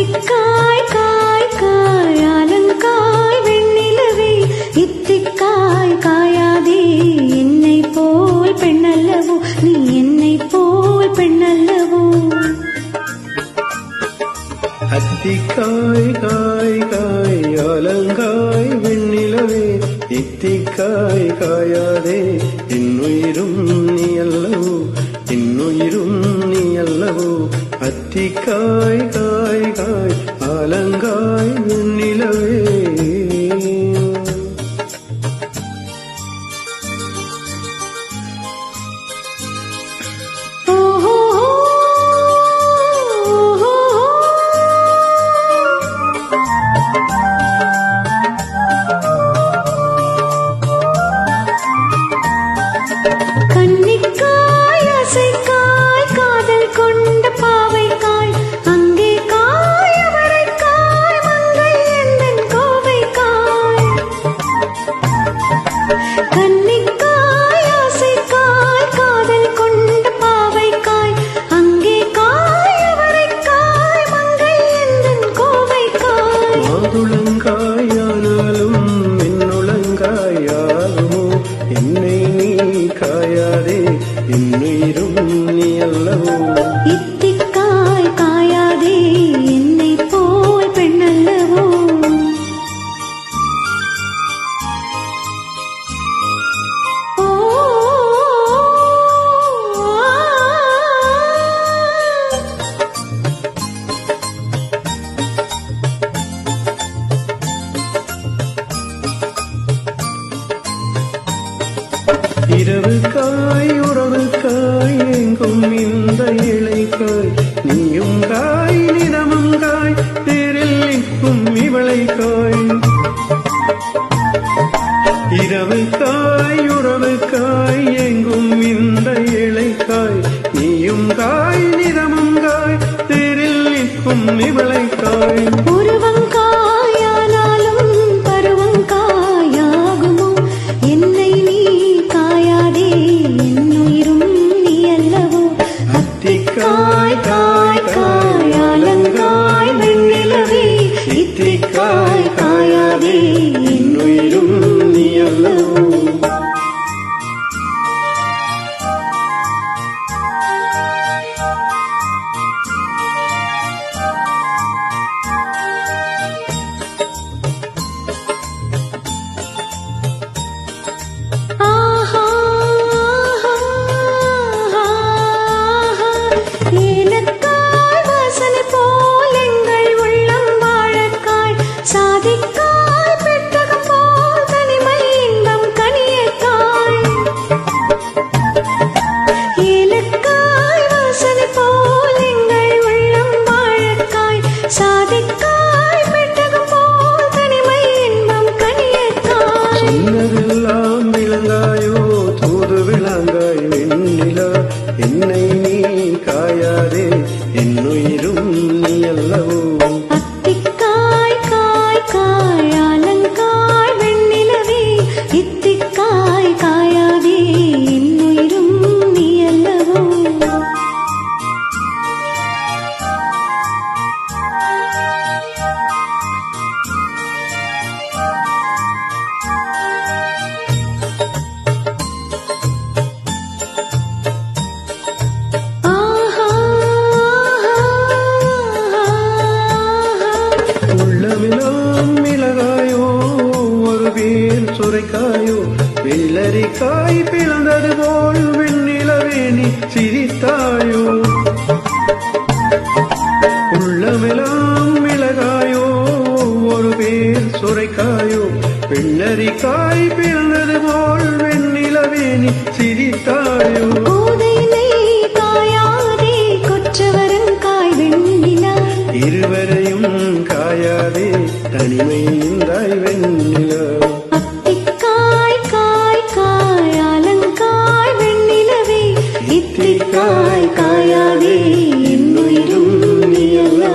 இத்திக்காய் காய் காய் அலங்காய் வெண்ணிலவே. இத்திக்காய் காயாதே என்னை போல் பெண்ணல்லவோ நீ என்னை போல் பெண்ணல்லவோ. அத்திக்காய் காய் காய் அத்திக்காய் காய் காய் அலங்காய் இரவு காய் உறவு காய் எங்கும் இந்த இலை காய் நீயும் காய் நிறமும் காய் தேரில் நிற்கும் இவளை காய் இரவு காய் உறவு காய் எங்கும் இந்த இலை காய் நீயும் காய் நிறமும் காய் தேரில் நிற்கும் இவளை இத்திக்காய் sonido பேர் சுரைக்காயோ வெள்ளரிக்காய் பிளந்தது போல் வெண்ணிலவே நீ சிரித்தாயோ. உள்ளமெல்லாம் மிளகாயோ ஒரு பேர் சுரைக்காயோ வெள்ளரிக்காய் பிளந்தது போல் வெண்ணிலவே நீ சிரித்தாயோ. கோதையிலே காயாதே கொற்றவரங்காய் வெண்ணிலா. இருவரையும் காயாதே தனிமை കായാതെ എന്നുയരും നീയല്ലോ